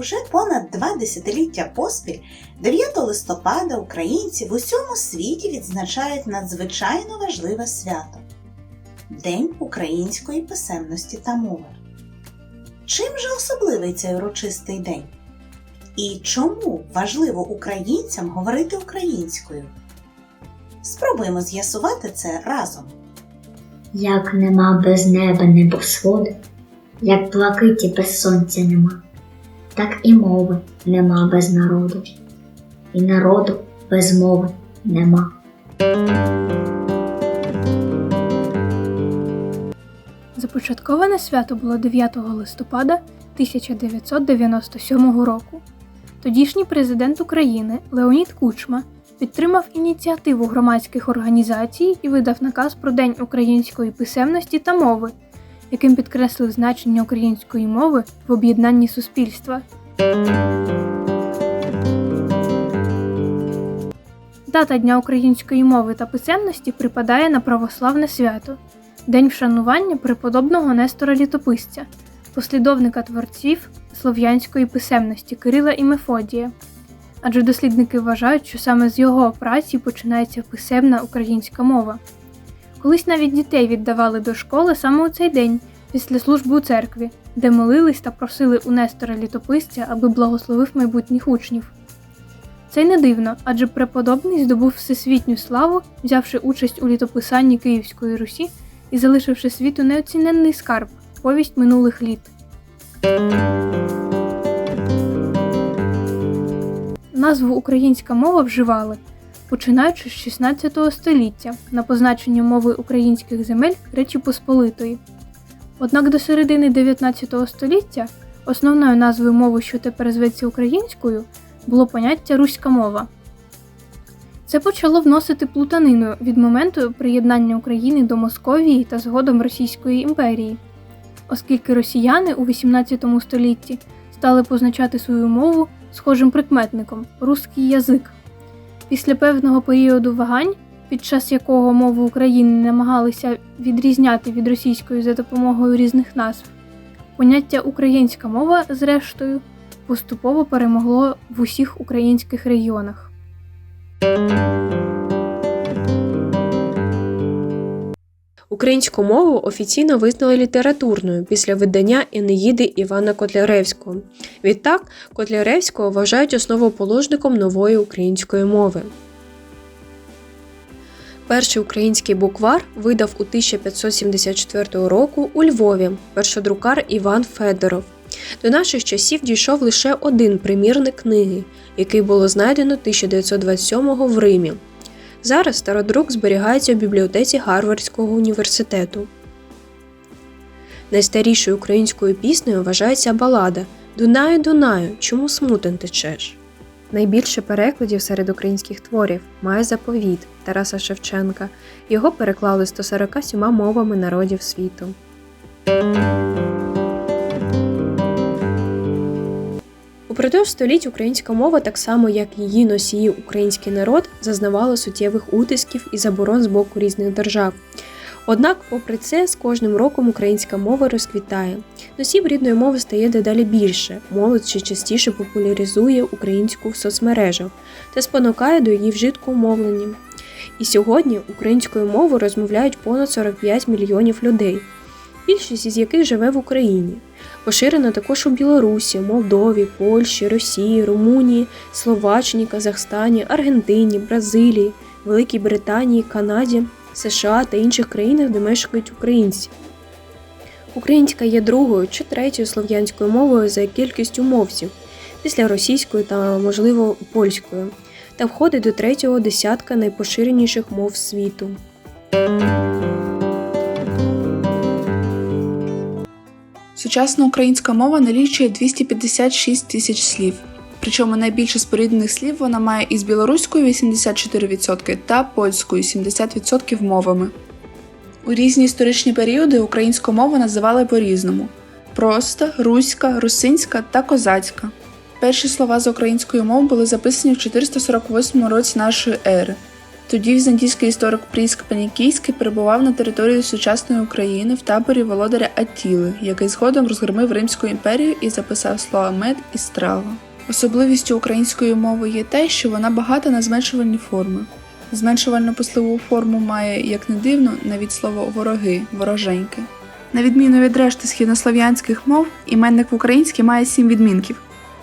Уже понад два десятиліття поспіль 9 листопада українці в усьому світі відзначають надзвичайно важливе свято День української писемності та мови. Чим же особливий цей урочистий день? І чому важливо українцям говорити українською? Спробуємо з'ясувати це разом. Як нема без неба небосводу, як блакиті без сонця нема, так і мови нема без народу, і народу без мови нема. Започатковане свято було 9 листопада 1997 року. Тодішній президент України Леонід Кучма підтримав ініціативу громадських організацій і видав наказ про День української писемності та мови, яким підкреслив значення української мови в об'єднанні суспільства. Дата Дня української мови та писемності припадає на православне свято День вшанування преподобного Нестора Літописця, послідовника творців слов'янської писемності Кирила і Мефодія. Адже дослідники вважають, що саме з його праці починається писемна українська мова. Колись навіть дітей віддавали до школи саме у цей день, після служби у церкві, де молились та просили у Нестора Літописця, аби благословив майбутніх учнів. Це й не дивно, адже преподобний здобув всесвітню славу, взявши участь у літописанні Київської Русі і залишивши світу неоціненний скарб повість минулих літ. Назву українська мова вживали, починаючи з 16 століття на позначення мови українських земель Речі Посполитої. Однак до середини 19 століття основною назвою мови, що тепер зветься українською, було поняття руська мова. Це почало вносити плутанину від моменту приєднання України до Московії та згодом Російської імперії, оскільки росіяни у 18 столітті стали позначати свою мову схожим прикметником руський язик. Після певного періоду вагань, під час якого мову України намагалися відрізняти від російської за допомогою різних назв, поняття українська мова, зрештою, поступово перемогло в усіх українських регіонах. Українську мову офіційно визнали літературною після видання Енеїди Івана Котляревського. Відтак, Котляревського вважають основоположником нової української мови. Перший український буквар видав у 1574 року у Львові першодрукар Іван Федоров. До наших часів дійшов лише один примірник книги, який було знайдено 1927-го в Римі. Зараз стародрук зберігається в бібліотеці Гарвардського університету. Найстарішою українською піснею вважається балада Дунаю, Дунаю, чому смутен течеш. Найбільше перекладів серед українських творів має заповіт Тараса Шевченка. Його переклали 147 мовами народів світу. Упродовж століть українська мова, так само як її носії український народ, зазнавала суттєвих утисків і заборон з боку різних держав. Однак, попри це, з кожним роком українська мова розквітає. Носів рідної мови стає дедалі більше, молодь ще частіше популяризує українську в соцмережах та спонукає до її вжитку мовлення. І сьогодні українською мовою розмовляють понад 45 мільйонів людей, більшість із яких живе в Україні. Поширена також у Білорусі, Молдові, Польщі, Росії, Румунії, Словаччині, Казахстані, Аргентині, Бразилії, Великій Британії, Канаді, США та інших країнах, де мешкають українці. Українська є другою чи третьою слов'янською мовою за кількістю мовців, після російської та, можливо, польської, та входить до третього десятка найпоширеніших мов світу. Сучасна українська мова налічує 256 тисяч слів. Причому найбільше споріднених слів вона має із білоруською 84% та польською 70% мовами. У різні історичні періоди українську мову називали по-різному: проста, руська, русинська та козацька. Перші слова з української мови були записані в 448 році нашої ери. Тоді візантійський історик Пріск Панікійський перебував на території сучасної України в таборі володаря Аттіли, який згодом розгромив Римську імперію і записав слова мед і страва. Особливістю української мови є те, що вона багата на зменшувальні форми. Зменшувально послову форму має, як не дивно, навіть слово вороги, вороженьки. На відміну від решти східнослов'янських мов, іменник в українській має сім відмінків.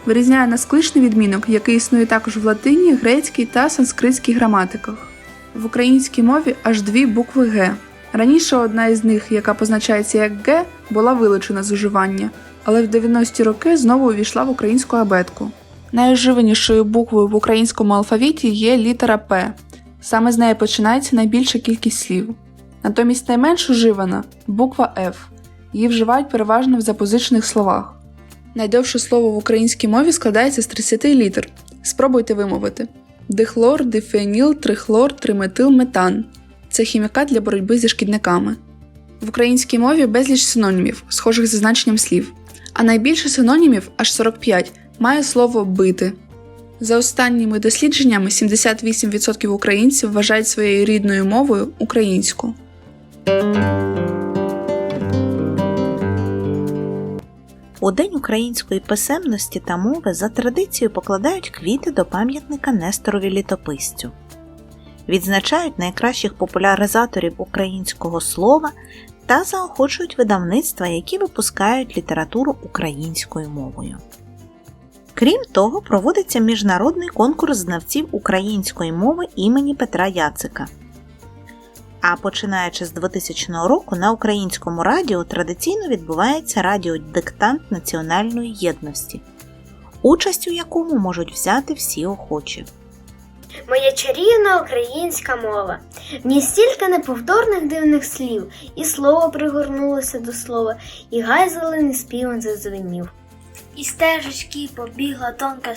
Вирізняє на скличний відмінок, який існує також в латині, грецькій та санскритській граматиках. В українській мові аж дві букви Г. Раніше одна із них, яка позначається як Г, була вилучена з уживання, але в 90-ті роки знову увійшла в українську абетку. Найоживанішою буквою в українському алфавіті є літера П. Саме з неї починається найбільша кількість слів. Натомість найменш уживана буква Ф. Її вживають переважно в запозичених словах. Найдовше слово в українській мові складається з 30 літер. Спробуйте вимовити: дихлор, дифеніл, трихлор, триметил, метан. Це хімікат для боротьби зі шкідниками. В українській мові безліч синонімів, схожих зі значенням слів, а найбільше синонімів, аж 45, має слово бити. За останніми дослідженнями, 78% українців вважають своєю рідною мовою українську. У День української писемності та мови за традицією покладають квіти до пам'ятника Несторові літописцю. Відзначають найкращих популяризаторів українського слова та заохочують видавництва, які випускають літературу українською мовою. Крім того, проводиться міжнародний конкурс знавців української мови імені Петра Яцика. А починаючи з 2000 року на українському радіо традиційно відбувається радіодиктант національної єдності, участь у якому можуть взяти всі охочі. Моя чарівна українська мова. В ній стільки неповторних дивних слів, і слово пригорнулося до слова, і гай зелений співом зазвенів. І стежечки побігла тонка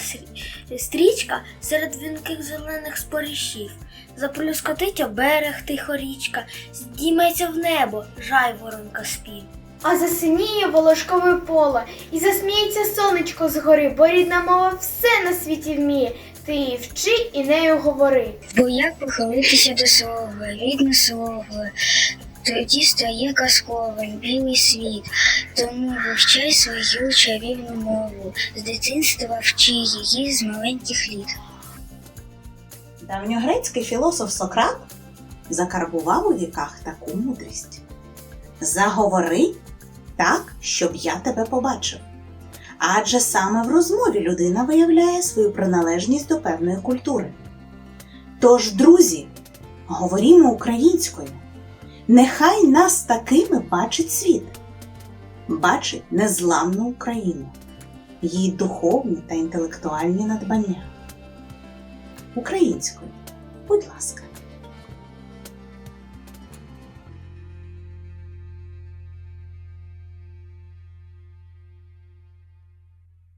стрічка серед вінких зелених спорішів. Заплюскотить об берег тихо річка, здійметься в небо, жай воронка спів. А засиніє волошкове поле, і засміється сонечко згори, бо рідна мова все на світі вміє. Ти її вчи і нею говори. Бо як похилитися до слова, рідне слово, тоді стає казковим білий світ. Тому вивчай свою чарівну мову, з дитинства вчи її з маленьких літ. Давньогрецький філософ Сократ закарбував у віках таку мудрість. Заговори так, щоб я тебе побачив. Адже саме в розмові людина виявляє свою приналежність до певної культури. Тож, друзі, говорімо українською. Нехай нас такими бачить світ, бачить незламну Україну, її духовні та інтелектуальні надбання українською. Будь ласка.